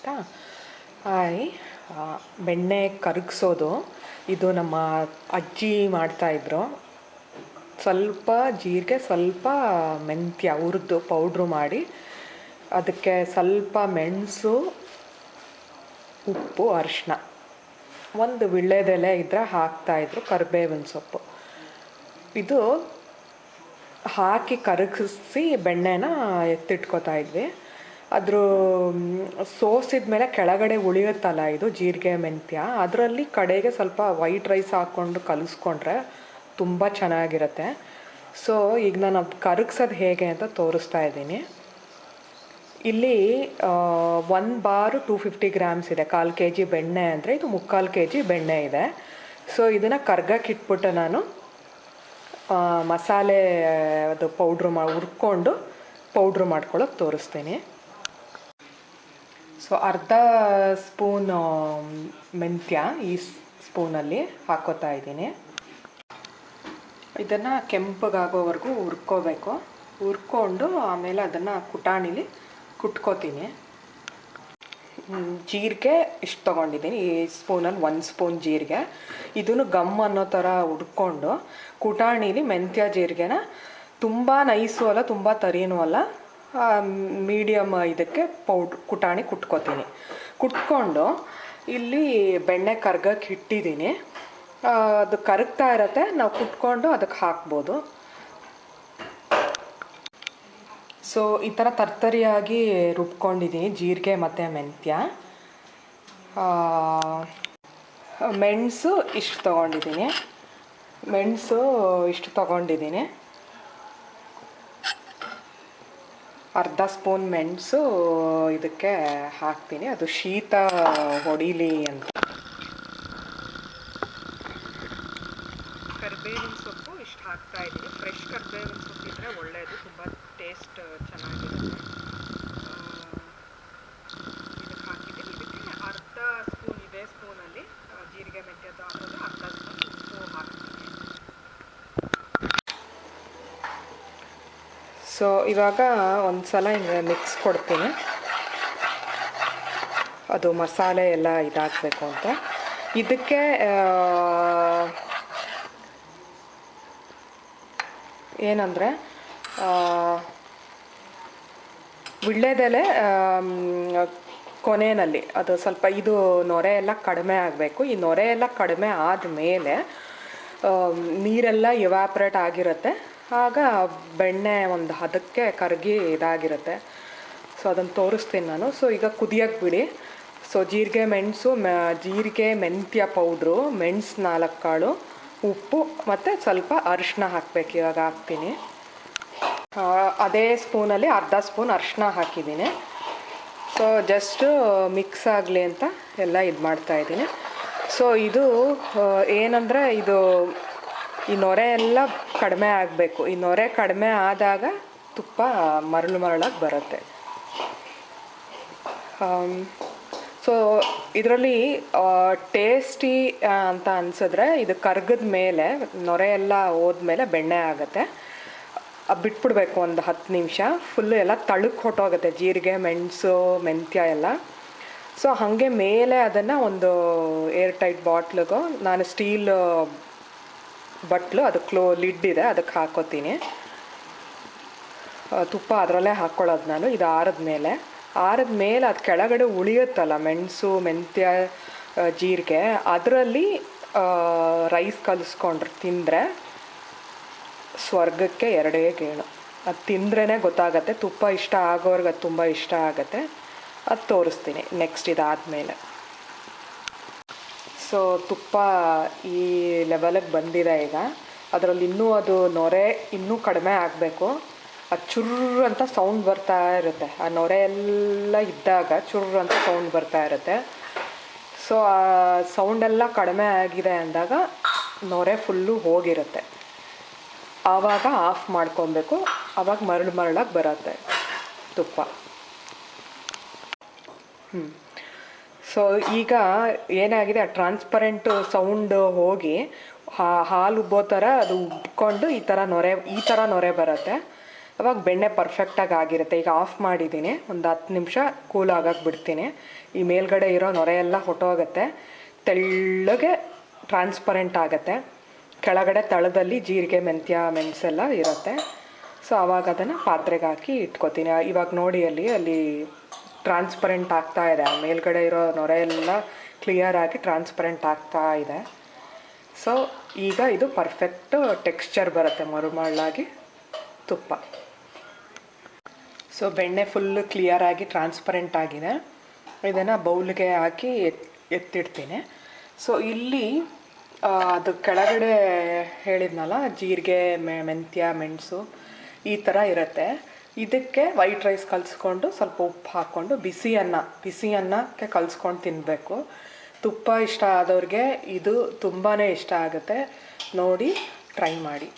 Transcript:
ಆಯಿತಾ ಹಾಯ್ ಬೆಣ್ಣೆ ಕರಗಿಸೋದು. ಇದು ನಮ್ಮ ಅಜ್ಜಿ ಮಾಡ್ತಾಯಿದ್ರು ಸ್ವಲ್ಪ ಜೀರಿಗೆ, ಸ್ವಲ್ಪ ಮೆಂತ್ಯ ಹುರಿದು ಪೌಡ್ರು ಮಾಡಿ, ಅದಕ್ಕೆ ಸ್ವಲ್ಪ ಮೆಣಸು, ಉಪ್ಪು ಅರಿಶಿನ ಒಂದು ವಿಳ್ಳೆದೆಲೆ ಇದ್ದರೆ ಹಾಕ್ತಾಯಿದ್ರು ಕರಿಬೇವಿನ ಸೊಪ್ಪು. ಇದು ಹಾಕಿ ಕರಗಿಸಿ ಬೆಣ್ಣೆನ ಎತ್ತಿಟ್ಕೋತಾ ಇದ್ವಿ. ಅದ್ರ ಸೋಸಿದ ಮೇಲೆ ಕೆಳಗಡೆ ಉಳಿಯುತ್ತಲ್ಲ ಇದು ಜೀರಿಗೆ, ಮೆಂತ್ಯ. ಅದರಲ್ಲಿ ಕಡೆಗೆ ಸ್ವಲ್ಪ ವೈಟ್ ರೈಸ್ ಹಾಕ್ಕೊಂಡು ಕಲಿಸ್ಕೊಂಡ್ರೆ ತುಂಬ ಚೆನ್ನಾಗಿರುತ್ತೆ. ಸೊ ಈಗ ನಾನು ಅದು ಕರಗಿಸೋದು ಹೇಗೆ ಅಂತ ತೋರಿಸ್ತಾ ಇದ್ದೀನಿ. ಇಲ್ಲಿ ಒಂದು ಬಾರು ಟೂ ಫಿಫ್ಟಿ ಗ್ರಾಮ್ಸ್ ಇದೆ. ಕಾಲು ಕೆ ಜಿ ಬೆಣ್ಣೆ ಅಂದರೆ ಇದು ಮುಕ್ಕಾಲು ಕೆ ಜಿ ಬೆಣ್ಣೆ ಇದೆ. ಸೊ ಇದನ್ನು ಕರ್ಗಕ್ಕೆ ಇಟ್ಬಿಟ್ಟು ನಾನು ಮಸಾಲೆ ಅದು ಪೌಡ್ರ್ ಮಾ, ಹುರ್ಕೊಂಡು ಪೌಡ್ರು ಮಾಡ್ಕೊಳ್ಳೋಕೆ ತೋರಿಸ್ತೀನಿ. ಸೊ ಅರ್ಧ ಸ್ಪೂನ್ ಮೆಂತ್ಯ ಈ ಸ್ಪೂನಲ್ಲಿ ಹಾಕೋತಾ ಇದ್ದೀನಿ. ಇದನ್ನು ಕೆಂಪಗಾಗೋವರೆಗೂ ಹುರ್ಕೋಬೇಕು. ಹುರ್ಕೊಂಡು ಆಮೇಲೆ ಅದನ್ನು ಕುಟಾಣಿಲಿ ಕುಟ್ಕೋತೀನಿ. ಜೀರಿಗೆ ಇಷ್ಟು ತೊಗೊಂಡಿದ್ದೀನಿ. ಈ ಸ್ಪೂನಲ್ಲಿ ಒಂದು ಸ್ಪೂನ್ ಜೀರಿಗೆ. ಇದನ್ನು ಗಮ್ ಅನ್ನೋ ಥರ ಹುಡ್ಕೊಂಡು ಕುಟಾಣಿಲಿ ಮೆಂತ್ಯ ಜೀರಿಗೆನ ತುಂಬ ನೈಸು ಅಲ್ಲ, ತುಂಬ ತರಿನೂ ಅಲ್ಲ ಮೀಡಿಯಮ್ ಇದಕ್ಕೆ ಪೌಡ್ರ್ ಕುಟಾಣಿ ಕುಟ್ಕೋತೀನಿ. ಕುಟ್ಕೊಂಡು ಇಲ್ಲಿ ಬೆಣ್ಣೆ ಕರ್ಗಕ್ಕೆ ಇಟ್ಟಿದ್ದೀನಿ ಅದು ಕರಗ್ತಾ ಇರತ್ತೆ, ನಾವು ಕುಟ್ಕೊಂಡು ಅದಕ್ಕೆ ಹಾಕ್ಬೋದು. ಸೊ ಈ ಥರ ತರ್ತರಿಯಾಗಿ ರುಬ್ಕೊಂಡಿದ್ದೀನಿ ಜೀರಿಗೆ ಮತ್ತು ಮೆಂತ್ಯ. ಮೆಣಸು ಇಷ್ಟು ತೊಗೊಂಡಿದ್ದೀನಿ ಮೆಣಸು ಇಷ್ಟು ತೊಗೊಂಡಿದ್ದೀನಿ ಅರ್ಧ ಸ್ಪೂನ್ ಮೆಣಸು, ಇದಕ್ಕೆ ಹಾಕ್ತೀನಿ. ಅದು ಶೀತ ಹೊಡಿಲಿ ಅಂತ. ಕರಿಬೇವಿನ ಸೊಪ್ಪು ಇಷ್ಟು ಹಾಕ್ತಾ ಇದ್ದೀನಿ ಫ್ರೆಶ್ ಕರಿಬೇವಿನ ಸೊಪ್ಪು ಇದ್ದರೆ ಒಳ್ಳೆಯದು ತುಂಬ ಟೇಸ್ಟ್ ಚೆನ್ನಾಗಿರುತ್ತೆ ಇದಕ್ಕೆ ಹಾಕಿದ್ದೀನಿ ಇದಕ್ಕೆ ಅರ್ಧ ಸ್ಪೂನ್ ಇದೇ ಸ್ಪೂನಲ್ಲಿ ಜೀರಿಗೆ ಮೆಂತ್ಯದ್ದು ಹಾಕೋದು ಅರ್ಧ ಸ್ಪೂನ್ ಉಪ್ಪು ಹಾಕ್ತೀನಿ ಸೊ ಇವಾಗ ಒಂದು ಸಲ ಹಿಂಗೆ ಮಿಕ್ಸ್ ಕೊಡ್ತೀನಿ. ಅದು ಮಸಾಲೆ ಎಲ್ಲ ಇದಾಗಬೇಕು ಅಂತ. ಇದಕ್ಕೆ ಏನಂದರೆ ವಿಳ್ಳೆದೆಲೆ ಕೊನೆಯಲ್ಲಿ ಅದು ಸ್ವಲ್ಪ ಇದು ನೊರೆ ಎಲ್ಲ ಕಡಿಮೆ ಆಗಬೇಕು. ಈ ನೊರೆ ಎಲ್ಲ ಕಡಿಮೆ ಆದಮೇಲೆ ನೀರೆಲ್ಲ ಇವಾಪ್ರೇಟ್ ಆಗಿರುತ್ತೆ. ಆಗ ಬೆಣ್ಣೆ ಒಂದು ಹದಕ್ಕೆ ಕರಗಿ ಇದಾಗಿರುತ್ತೆ. ಸೊ ಅದನ್ನು ತೋರಿಸ್ತೀನಿ ನಾನು. ಸೊ ಈಗ ಕುದಿಯಕ್ಕೆ ಬಿಡಿ ಸೊ ಜೀರಿಗೆ ಮೆಣಸು ಜೀರಿಗೆ ಮೆಂತ್ಯ ಪೌಡ್ರು, ಮೆಣಸು ನಾಲ್ಕು ಕಾಳು ಉಪ್ಪು ಮತ್ತು ಸ್ವಲ್ಪ ಅರಿಶಿನ ಹಾಕಬೇಕು. ಇವಾಗ ಹಾಕ್ತೀನಿ. ಅದೇ ಸ್ಪೂನಲ್ಲಿ ಅರ್ಧ ಸ್ಪೂನ್ ಅರಿಶಿನ ಹಾಕಿದ್ದೀನಿ. ಸೊ ಜಸ್ಟ್ ಮಿಕ್ಸ್ ಆಗಲಿ ಅಂತ ಎಲ್ಲ ಇದು ಮಾಡ್ತಾಯಿದ್ದೀನಿ ಸೊ ಇದು ಏನಂದರೆ ಇದು ಈ ನೊರೆ ಎಲ್ಲ ಕಡಿಮೆ ಆಗಬೇಕು. ಈ ನೊರೆ ಕಡಿಮೆ ಆದಾಗ ತುಪ್ಪ ಮರಳು ಮರಳಾಗಿ ಬರುತ್ತೆ. ಸೊ ಇದರಲ್ಲಿ ಟೇಸ್ಟಿ ಅಂತ ಅನ್ಸಿದ್ರೆ ಇದು ಕರ್ಗದ ಮೇಲೆ, ನೊರೆ ಎಲ್ಲ ಹೋದ್ಮೇಲೆ ಬೆಣ್ಣೆ ಆಗುತ್ತೆ. ಬಿಟ್ಬಿಡ್ಬೇಕು ಒಂದು ಹತ್ತು ನಿಮಿಷ. ಫುಲ್ಲು ಎಲ್ಲ ತಳಕ್ಕೆ ಹೊಟ್ಟೋಗುತ್ತೆ ಜೀರಿಗೆ, ಮೆಣಸು, ಮೆಂತ್ಯ ಎಲ್ಲ. ಸೊ ಹಾಗೆ ಮೇಲೆ ಅದನ್ನು ಒಂದು ಏರ್ ಟೈಟ್ ಬಾಟ್ಲಿಗೂ ನಾನು ಸ್ಟೀಲ್ ಬಟ್ಲು ಅದು ಕ್ಲೋ ಲಿಡ್ ಇದೆ, ಅದಕ್ಕೆ ಹಾಕೋತೀನಿ ತುಪ್ಪ ಅದರಲ್ಲೇ ಹಾಕ್ಕೊಳ್ಳೋದು ನಾನು, ಇದು ಆರದ ಮೇಲೆ. ಆರದ ಮೇಲೆ ಅದು ಕೆಳಗಡೆ ಉಳಿಯುತ್ತಲ್ಲ ಮೆಣಸು, ಮೆಂತ್ಯ ಜೀರಿಗೆ, ಅದರಲ್ಲಿ ರೈಸ್ ಕಲಿಸ್ಕೊಂಡ್ರೆ ತಿಂದರೆ ಸ್ವರ್ಗಕ್ಕೆ ಎರಡೇ ಗೇಣು. ಅದು ತಿಂದ್ರೇ ಗೊತ್ತಾಗತ್ತೆ, ತುಪ್ಪ ಇಷ್ಟ ಆಗೋರ್ಗೆ ಅದು ತುಂಬ ಇಷ್ಟ ಆಗುತ್ತೆ. ಅದು ತೋರಿಸ್ತೀನಿ ನೆಕ್ಸ್ಟ್ ಇದಾದಮೇಲೆ. ಸೊ ತುಪ್ಪ ಈ ಲೆವೆಲಿಗೆ ಬಂದಿದೆ ಈಗ. ಅದರಲ್ಲಿ ಇನ್ನೂ ಅದು ನೊರೆ ಇನ್ನೂ ಕಡಿಮೆ ಆಗಬೇಕು. ಅದು ಚುರ್ರ್ ಅಂತ ಸೌಂಡ್ ಬರ್ತಾ ಇರುತ್ತೆ. ಆ ನೊರೆ ಎಲ್ಲ ಇದ್ದಾಗ ಚುರ್ರ್ ಅಂತ ಸೌಂಡ್ ಬರ್ತಾ ಇರುತ್ತೆ. ಸೊ ಆ ಸೌಂಡೆಲ್ಲ ಕಡಿಮೆ ಆಗಿದೆ ಅಂದಾಗ ನೊರೆ ಫುಲ್ಲು ಹೋಗಿರುತ್ತೆ. ಆವಾಗ ಆಫ್ ಮಾಡ್ಕೊಬೇಕು. ಆವಾಗ ಮರಳು ಮರಳಾಗಿ ಬರುತ್ತೆ ತುಪ್ಪ. ಹ್ಞೂ ಸೊ ಈಗ ಏನಾಗಿದೆ? ಆ ಟ್ರಾನ್ಸ್ಪರೆಂಟ್ ಸೌಂಡ್ ಹೋಗಿ, ಹಾ- ಹಾಲು ಉಬ್ಬೋ ಥರ ಅದು ಉಬ್ಕೊಂಡು ಈ ಥರ ನೊರೆ, ಈ ಥರ ನೊರೆ ಬರುತ್ತೆ. ಅವಾಗ ಬೆಣ್ಣೆ ಪರ್ಫೆಕ್ಟಾಗಿ ಆಗಿರುತ್ತೆ. ಈಗ ಆಫ್ ಮಾಡಿದ್ದೀನಿ. ಒಂದು ಹತ್ತು ನಿಮಿಷ ಕೂಲ್ ಆಗಕ್ಕೆ ಬಿಡ್ತೀನಿ. ಈ ಮೇಲ್ಗಡೆ ಇರೋ ನೊರೆ ಎಲ್ಲ ಹೊಟ್ಟೋಗುತ್ತೆ ತೆಳ್ಳಗೆ ಟ್ರಾನ್ಸ್ಪರೆಂಟ್ ಆಗುತ್ತೆ. ಕೆಳಗಡೆ ತಳದಲ್ಲಿ ಜೀರಿಗೆ, ಮೆಂತ್ಯ ಮೆಣಸೆಲ್ಲ ಇರುತ್ತೆ. ಸೊ ಆವಾಗ ಅದನ್ನು ಪಾತ್ರೆಗೆ ಹಾಕಿ ಇಟ್ಕೋತೀನಿ. ಇವಾಗ ನೋಡಿ ಅಲ್ಲಿ ಅಲ್ಲಿ ಟ್ರಾನ್ಸ್ಪರೆಂಟ್ ಆಗ್ತಾ ಇದೆ. ಮೇಲ್ಗಡೆ ಇರೋ ನೊರೆ ಎಲ್ಲ ಕ್ಲಿಯರ್ ಆಗಿ ಟ್ರಾನ್ಸ್ಪರೆಂಟ್ ಆಗ್ತಾ ಇದೆ. ಸೊ ಈಗ ಇದು ಪರ್ಫೆಕ್ಟ್ ಟೆಕ್ಸ್ಚರ್ ಬರುತ್ತೆ, ಮರುಮಳ್ಳಾಗಿ ತುಪ್ಪ. ಸೊ ಬೆಣ್ಣೆ ಫುಲ್ಲು ಕ್ಲಿಯರ್ ಆಗಿ ಟ್ರಾನ್ಸ್ಪರೆಂಟ್ ಆಗಿದೆ. ಇದನ್ನು ಬೌಲ್ಗೆ ಹಾಕಿ ಎತ್, ಎತ್ತಿಡ್ತೀನಿ. ಸೊ ಇಲ್ಲಿ ಅದು ಕೆಳಗಡೆ ಹೇಳಿದ್ನಲ್ಲ, ಜೀರಿಗೆ ಮೆಂತ್ಯ, ಮೆಣಸು ಈ ಥರ ಇರುತ್ತೆ. ಇದಕ್ಕೆ ವೈಟ್ ರೈಸ್ ಕಲಿಸ್ಕೊಂಡು ಸ್ವಲ್ಪ ಉಪ್ಪು ಹಾಕ್ಕೊಂಡು ಬಿಸಿ ಅನ್ನ, ಬಿಸಿ ಅನ್ನಕ್ಕೆ ಕಲಿಸ್ಕೊಂಡು ತಿನ್ನಬೇಕು ತುಪ್ಪ ಇಷ್ಟ ಆದವ್ರಿಗೆ ಇದು ತುಂಬಾ ಇಷ್ಟ ಆಗುತ್ತೆ. ನೋಡಿ ಟ್ರೈ ಮಾಡಿ.